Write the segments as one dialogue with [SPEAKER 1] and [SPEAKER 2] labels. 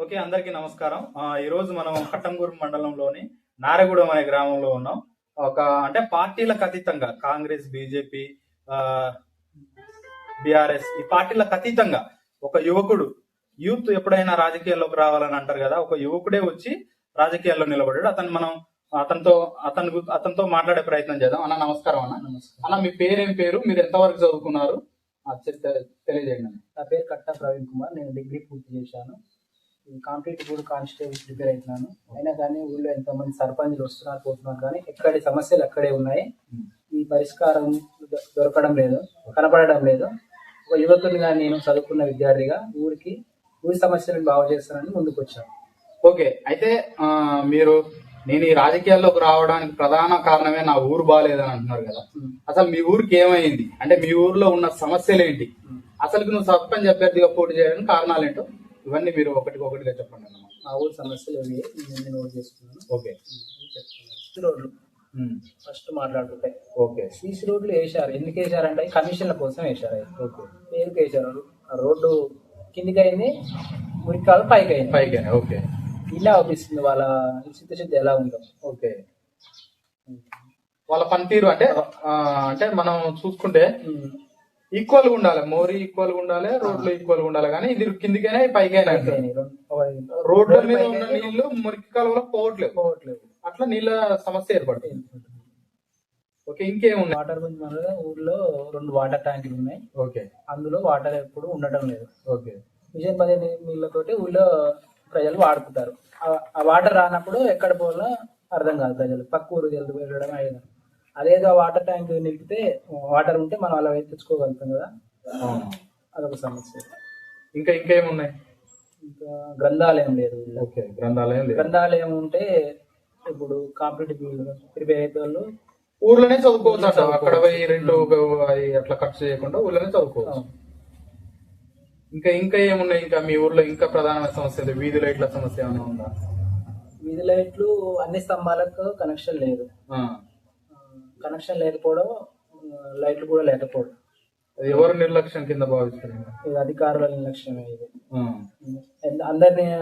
[SPEAKER 1] Okay అందరికీ నమస్కారం. ఆ, ఈ రోజు మనం కట్టంగూరు మండలంలోని నారగూడెం అనే గ్రామంలో ఉన్నాం. ఒక అంటే పార్టీలకు అతీతంగా కాంగ్రెస్ బీజేపీ బిఆర్ఎస్ ఈ పార్టీలకు అతీతంగా ఒక యువకుడు యూత్ ఎప్పుడైనా రాజకీయాల్లోకి రావాలని అంటారు కదా ఒక యువకుడే వచ్చి రాజకీయాల్లో నిలబడ్డాడు అతను మనం అతనితో అతను అతనితో మాట్లాడే ప్రయత్నం చేద్దాం. అన్న నమస్కారం అన్న.
[SPEAKER 2] నమస్కారం.
[SPEAKER 1] అన్న మీ పేరేం పేరు? మీరు ఎంతవరకు చదువుకున్నారు? తెలియజేయండి.
[SPEAKER 2] నా పేరు కట్టా ప్రవీణ్ కుమార్. నేను డిగ్రీ పూర్తి చేశాను. కాంపిటేటివ్ కూడా కానిస్టేబుల్ ప్రిపేర్ అవుతున్నాను. అయినా కానీ ఊళ్ళో ఎంతమంది సర్పంచులు వస్తున్నారు పోతున్నారు కానీ ఎక్కడి సమస్యలు అక్కడే ఉన్నాయి. ఈ పరిష్కారం దొరకడం లేదు కనపడడం లేదు. ఒక యువకునిగా నేను చదువుకున్న విద్యార్థిగా ఊరికి ఊరి సమస్యలను బాగు చేస్తానని ముందుకు వచ్చాను
[SPEAKER 1] ఓకే అయితే మీరు నేను ఈ రాజకీయాల్లోకి రావడానికి ప్రధాన కారణమే నా ఊరు బాగాలేదని అంటున్నారు కదా. అసలు మీ ఊరికి ఏమైంది? అంటే మీ ఊర్లో ఉన్న సమస్యలు ఏంటి? అసలు నువ్వు సర్పంచ్ అభ్యర్థిగా పోటీ చేయడానికి కారణాలు ఏంటో? ఇవన్నీ మీరు ఒకటి ఒకటిగా చెప్పండి అన్నమాట.
[SPEAKER 2] మా ఊరి సమస్యలు ఏవి నేను నోట్ చేసుకున్నాను.
[SPEAKER 1] ఓకే.
[SPEAKER 2] రోడ్లు. ఫస్ట్ మాట్లాడుకుంటే.
[SPEAKER 1] ఓకే.
[SPEAKER 2] సీసీ రోడ్లు వేశారు. ఎందుకు వేశారంటే కమిషన్ల కోసం వేశారు.
[SPEAKER 1] ఓకే.
[SPEAKER 2] పేరుకి వేశారు? ఆ రోడ్డు కిందికి అయింది మురికాలు పైకి అయింది.
[SPEAKER 1] పైకి ఓకే.
[SPEAKER 2] ఇలా అవుపిస్తుంది వాళ్ళ చిత్తశుద్ధి ఎలా ఉందో.
[SPEAKER 1] ఓకే. వాళ్ళ పనితీరు అంటే అంటే మనం చూసుకుంటే ఈక్వల్గా ఉండాలి. మోరీ ఈక్వల్గా ఉండాలి రోడ్లు ఈక్వల్గా ఉండాలి. కానీ ఇది కిందికైనా పైకైనా రోడ్ల మీద ఉన్న నీళ్ళు మురికి కాలువలో పోవట్లేదు.
[SPEAKER 2] పోవట్లేదు.
[SPEAKER 1] అట్లా నీళ్ళ సమస్య ఏర్పడుతుంది. ఓకే ఇంకేమున్నాయి
[SPEAKER 2] వాటర్ గురించి మన ఊర్లో రెండు వాటర్ ట్యాంకులు ఉన్నాయి.
[SPEAKER 1] ఓకే.
[SPEAKER 2] అందులో వాటర్ ఎప్పుడు ఉండటం లేదు.
[SPEAKER 1] ఓకే.
[SPEAKER 2] మిషన్ పదే నీళ్ళతోటి ఊళ్ళో ప్రజలు వాడుకుంటారు. ఆ- వాటర్ రానప్పుడు ఎక్కడ పోవాలో అర్థం కాదు ప్రజలు. పక్క ఊరు జల్ది వెళ్ళడం అయ్యేది. అదేదో వాటర్ ట్యాంక్ నింపితే వాటర్ ఉంటే మనం అలా తెచ్చుకోగలుగుతాం కదా. అదొక సమస్య.
[SPEAKER 1] ఇంకా ఇంకేమున్నాయి?
[SPEAKER 2] ఇంకా గ్రంథాలయం లేదు.
[SPEAKER 1] ఓకే గ్రంథాలయం లేదు.
[SPEAKER 2] గ్రంథాలయం ఉంటే ఇప్పుడు కాంపిటేటివ్ ప్రిపేర్ అయితే వాళ్ళు
[SPEAKER 1] ఊర్లోనే చదువుకోవచ్చు అంట అక్కడ పోయి రెండు అట్లా ఖర్చు చేయకుండా ఊర్లోనే చదువుకోవచ్చు. ఇంకా ఇంకా ఏమున్నాయి? ఇంకా మీ ఊర్లో ఇంకా ప్రధానమైన సమస్యలు వీధి లైట్ల సమస్య ఏమైనా ఉందా?
[SPEAKER 2] వీధి లైట్లు అన్ని స్తంభాలకు కనెక్షన్ లేదు. కనెక్షన్ లేకపోవడం లైట్లు కూడా లేకపోవడం.
[SPEAKER 1] అది ఎవరు నిర్లక్ష్యం కింద భావిస్తారు?
[SPEAKER 2] ఇది అధికారుల నిర్లక్ష్యమే ఇది. అందరినీ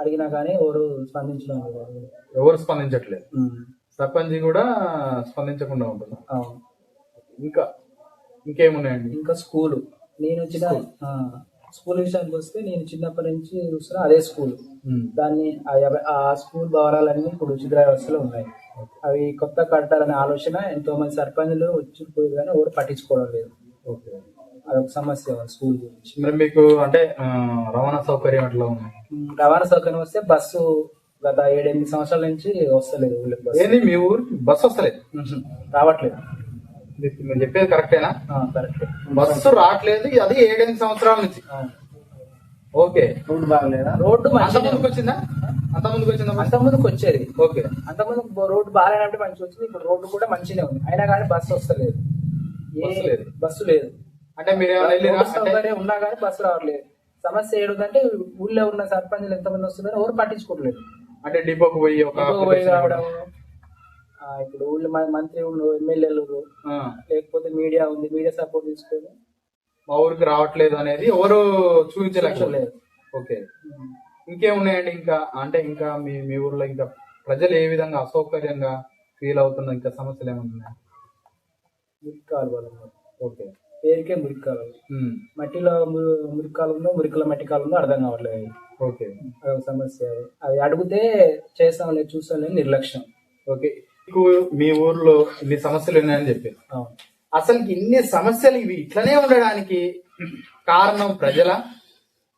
[SPEAKER 2] అడిగినా కానీ ఎవరు స్పందించడం
[SPEAKER 1] ఎవరు స్పందించట్లేదు. సర్పంచ్ కూడా స్పందించకుండా ఉంటుంది. ఇంకా ఇంకేమున్నాయండి?
[SPEAKER 2] ఇంకా స్కూలు. నేను ఆ, స్కూల్ విషయానికి వస్తే నేను చిన్నప్పటి నుంచి చూస్తున్నా అదే స్కూల్. దాన్ని ఆ స్కూల్ భవనాలన్నీ ఇప్పుడు శిథిలావస్థలో ఉన్నాయి. అవి కొత్త కట్టాలనే ఆలోచన ఎంతో మంది సర్పంచులు వచ్చి పోయి కానీ ఎవరు పట్టించుకోవడం లేదు.
[SPEAKER 1] ఓకే.
[SPEAKER 2] అదొక సమస్య స్కూల్ గురించి.
[SPEAKER 1] మరి మీకు అంటే రవాణా సౌకర్యం ఎట్లా ఉంది?
[SPEAKER 2] రవాణా సౌకర్యం వస్తే బస్సు గత ఏడెనిమిది సంవత్సరాల నుంచి వస్తలేదు ఊళ్ళకి బస్సు.
[SPEAKER 1] ఏంది మీ ఊరికి బస్సు వస్తలేదు?
[SPEAKER 2] రావట్లేదు.
[SPEAKER 1] మీరు చెప్పేది కరెక్టేనా?
[SPEAKER 2] కరెక్ట్.
[SPEAKER 1] బస్సు రావట్లేదు అది ఏడెనిమిది సంవత్సరాల నుంచి. ఓకే.
[SPEAKER 2] రోడ్డు బాగలేదా? రోడ్డు
[SPEAKER 1] ముందుకు వచ్చిందా అంత ముందుకు వచ్చిందా?
[SPEAKER 2] అంత ముందుకు వచ్చేది
[SPEAKER 1] ఓకే.
[SPEAKER 2] అంత ముందు రోడ్డు బాగాలేనప్పుడు మంచిగా వచ్చింది ఇప్పుడు రోడ్డు కూడా మంచిగా ఉంది. అయినా కానీ బస్సు వస్తలేదు.
[SPEAKER 1] లేదు.
[SPEAKER 2] బస్సు లేదు.
[SPEAKER 1] అంటే మీరు
[SPEAKER 2] ఉన్నా కానీ బస్సు రావట్లేదు. సమస్య ఏడుదంటే ఊళ్ళో ఉన్న సర్పంచులు ఎంతమంది వస్తున్నారో ఎవరు పట్టించుకోవట్లేదు.
[SPEAKER 1] అంటే డిపోకి పోయి ఒక
[SPEAKER 2] రావడం ఇప్పుడు ఊళ్ళో మంత్రి ఉండు ఎమ్మెల్యేలు లేకపోతే మీడియా ఉంది. మీడియా సపోర్ట్ తీసుకొని
[SPEAKER 1] మా ఊరికి రావట్లేదు అనేది ఎవరు చూపించలేదు. ఓకే. ఇంకేమున్నాయండి ఇంకా అంటే ఇంకా మీ మీ ఊర్లో ఇంకా ప్రజలు ఏ విధంగా అసౌకర్యంగా ఫీల్ అవుతున్న ఇంకా సమస్యలు ఏమైనా ఉన్నాయా?
[SPEAKER 2] మురికి కాలువలు ఉన్నాయి.
[SPEAKER 1] ఓకే.
[SPEAKER 2] పేరుకే మురికి కాలువలు
[SPEAKER 1] ఉమ్,
[SPEAKER 2] మట్టిలో ము- మురికి కాలు ఉందో మురికిలో మట్టి కాలు ఉందో అర్థం కావట్లేదు.
[SPEAKER 1] ఓకే.
[SPEAKER 2] అదొక సమస్య. అది. అడిగితే చేస్తాం లేదు చూస్తాం లేదు నిర్లక్ష్యం.
[SPEAKER 1] ఓకే. మీకు మీ ఊర్లో ఇన్ని సమస్యలు ఉన్నాయని
[SPEAKER 2] అవును.
[SPEAKER 1] అసలు ఇన్ని సమస్యలు ఇవి ఇట్లనే ఉండడానికి కారణం ప్రజల?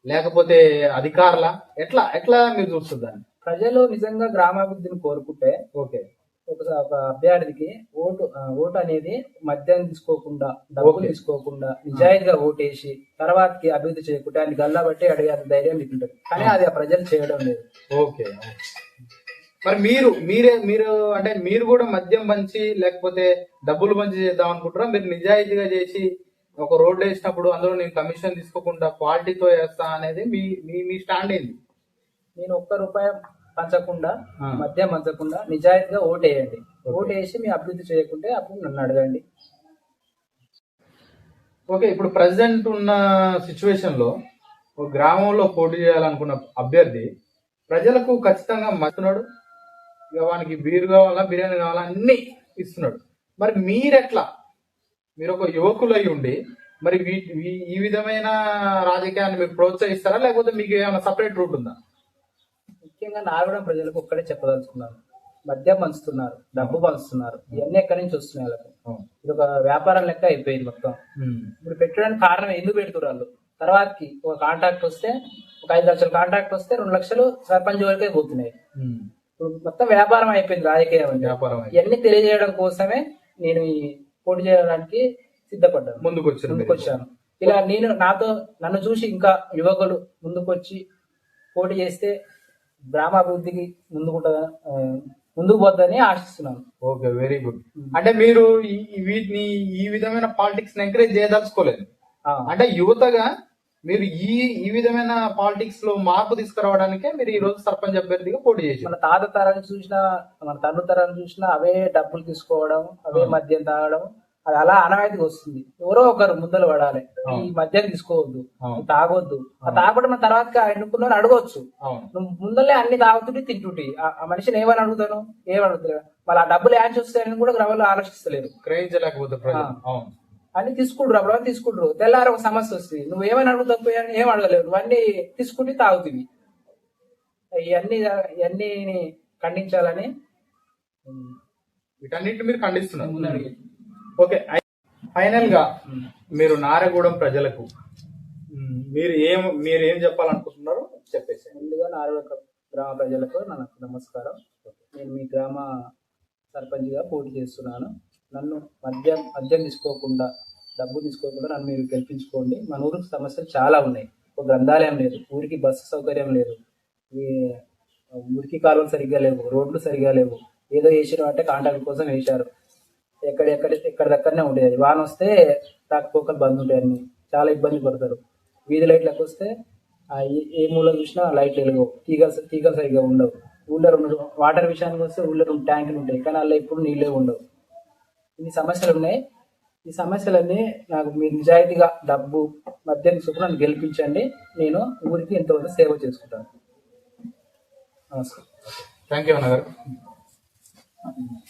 [SPEAKER 1] లేకపోతే అధికారుల? ఎట్లా ఎట్లా మీరు చూస్తుంది దాన్ని?
[SPEAKER 2] ప్రజలు నిజంగా గ్రామాభివృద్ధిని కోరుకుంటే
[SPEAKER 1] ఓకే.
[SPEAKER 2] ఒక అభ్యర్థికి ఓటు ఓటు అనేది మద్యం తీసుకోకుండా డబ్బులు. తీసుకోకుండా నిజాయితీగా ఓటేసి తర్వాతకి అభివృద్ధి చేయకుండా ఆయన గల్లా బట్టి అడిగే అంత ధైర్యం మీకు ఉంటుంది. కానీ అది ఆ ప్రజలు చేయడం లేదు.
[SPEAKER 1] ఓకే మరి మీరు మీరే మీరు అంటే మీరు కూడా మద్యం పంచి లేకపోతే డబ్బులు పంచి చేద్దాం అనుకుంటారా మీరు నిజాయితీగా చేసి ఒక రోడ్డు వేసినప్పుడు అందులో నేను కమిషన్ తీసుకోకుండా క్వాలిటీతో వేస్తా అనేది మీ మీ మీ స్టాండ్ ఏంది?
[SPEAKER 2] నేను ఒక్క రూపాయి పంచకుండా
[SPEAKER 1] ఆ.
[SPEAKER 2] మద్యం పంచకుండా నిజాయితీగా ఓటేయండి
[SPEAKER 1] ఓకే.
[SPEAKER 2] ఓటేసి మీ అభివృద్ధి చేయకుంటే అప్పుడు నన్ను అడగండి.
[SPEAKER 1] ఓకే ఇప్పుడు ప్రజెంట్ ఉన్న సిచ్యువేషన్లో ఒక గ్రామంలో పోటీ చేయాలనుకున్న అభ్యర్థి ప్రజలకు ఖచ్చితంగా మస్తున్నాడు ఇక వానికి బీరు కావాలా బిర్యానీ కావాలా అన్ని ఇస్తున్నాడు. మరి మీరెట్లా? మీరు ఒక యువకులు అయి ఉండి మరి ఈ విధమైన రాజకీయాన్ని మీరు ప్రోత్సహిస్తారా? లేకపోతే మీకు ఏమైనా సపరేట్ రూట్ ఉందా?
[SPEAKER 2] ముఖ్యంగా నాగడం ప్రజలకు ఒక్కడే చెప్పదలుచుకున్నాను. మద్యం పంచుతున్నారు డబ్బు పంచుతున్నారు. ఇవన్నీ ఎక్కడి నుంచి వస్తున్నాయి వాళ్ళకి? ఇది ఒక వ్యాపారం లెక్క అయిపోయింది మొత్తం. ఇప్పుడు పెట్టడానికి కారణం ఎందుకు పెడుతున్నారు వాళ్ళు? తర్వాతకి ఒక కాంట్రాక్ట్ వస్తే ఒక ఐదు లక్షల కాంట్రాక్ట్ వస్తే రెండు లక్షలు సర్పంచ్ వరకే పోతున్నాయి. ఇప్పుడు మొత్తం వ్యాపారం అయిపోయింది రాజకీయం
[SPEAKER 1] వ్యాపారం.
[SPEAKER 2] ఇవన్నీ తెలియజేయడం కోసమే నేను ఈ పోటీ చేయడానికి సిద్ధపడ్డాను
[SPEAKER 1] ముందుకు
[SPEAKER 2] వచ్చాను ఇలా నేను నాతో నన్ను చూసి ఇంకా యువకులు ముందుకొచ్చి పోటీ చేస్తే గ్రామాభివృద్ధికి ముందుకుంటుందా ఆ, ముందుకు పోతుందని ఆశిస్తున్నాను.
[SPEAKER 1] Okay very good. అంటే మీరు ఈ- ఈ వీటిని ఈ విధమైన పాలిటిక్స్ ఎంకరేజ్ చేయదలుచుకోలేదు. అంటే యువతగా మీరు ఈ ఈ విధమైన పాలిటిక్స్లో మార్పు తీసుకురావడానికే మీరు ఈ రోజు సర్పంచ్ అభ్యర్థిగా పోటీ చేశారు.
[SPEAKER 2] మన తాత తరాన్ని చూసినా మన తండ్రి తరాన్ని చూసినా అవే డబ్బులు తీసుకోవడం అవే. మద్యం తాగడం అది అలా అనవాయితీగా వస్తుంది. ఎవరో ఒకరు ముందలు పడాలి. ఈ మద్యం తీసుకోవద్దు తాగొద్దు. ఆ. తాగడం తర్వాత ఎన్నుకున్న అడగొచ్చు. నువ్వు ముందలే అన్ని తాగుతుంటే తింటుంటి ఆ- మనిషిని ఏమని అడుగుతాను? ఏమని అడుగుతాను మళ్ళీ ఆ డబ్బులు యాడ్స్ వస్తాయని కూడా గ్రవలు ఆలోచిస్తలేరు.
[SPEAKER 1] గ్రహించలేకపోతే
[SPEAKER 2] అన్ని తీసుకుంటారు అప్పుడు తీసుకుంటారు తెల్లారి ఒక సమస్య వస్తుంది. నువ్వు ఏమని అడుగుతావు పోయి అని ఏం అడగలేవు. నువ్వు అన్ని తీసుకుంటే తాగుతుంది ఇవన్నీ ఇవన్నీ ఖండించాలని
[SPEAKER 1] వీటన్నిటిని మీరు ఖండిస్తున్నారు. ఓకే ఫైనల్గా మీరు నారగూడెం ప్రజలకు మీరు ఏం మీరు ఏం చెప్పాలనుకుంటున్నారో చెప్పేసి
[SPEAKER 2] ముందుగా నాలుగు గ్రామ ప్రజలకు నాకు నమస్కారం. నేను మీ గ్రామ సర్పంచ్గా పోటీ చేస్తున్నాను. నన్ను మద్యం మద్యం తీసుకోకుండా డబ్బు తీసుకోకుండా నన్ను మీరు గెలిపించుకోండి. మన ఊరికి సమస్యలు చాలా ఉన్నాయి. ఒక గ్రంథాలయం లేదు ఊరికి బస్సు సౌకర్యం లేదు. ఊరికి కాలువలు సరిగ్గా లేవు రోడ్లు సరిగ్గా లేవు. ఏదో వేసారు అంటే కాంట్రాక్ట్ కోసం వేశారు. ఎక్కడ ఎక్కడ ఎక్కడ దగ్గరనే ఉండేది వాన వస్తే రాకపోకలు బంద్ ఉంటాయి అన్ని. చాలా ఇబ్బంది పడతారు. వీధి లైట్లకు వస్తే ఏ- మూల చూసినా లైట్లు వెలగవు. తీగలు తీగలు సరిగ్గా ఉండవు. ఊళ్ళో రెండు వాటర్ విషయానికి వస్తే ఊళ్ళో రెండు ట్యాంకులు ఉంటాయి. కానీ అందులో ఇప్పుడు నీళ్ళే ఉండవు. ఇన్ని సమస్యలు ఉన్నాయి. ఈ సమస్యలన్నీ నాకు మీ నిజాయితీగా డబ్బు మద్యం చొప్పున నన్ను గెలిపించండి. నేను ఊరికి ఎంతవరకు సేవ చేసుకుంటాను. నమస్కారం.
[SPEAKER 1] థ్యాంక్ యూ అన్న గారు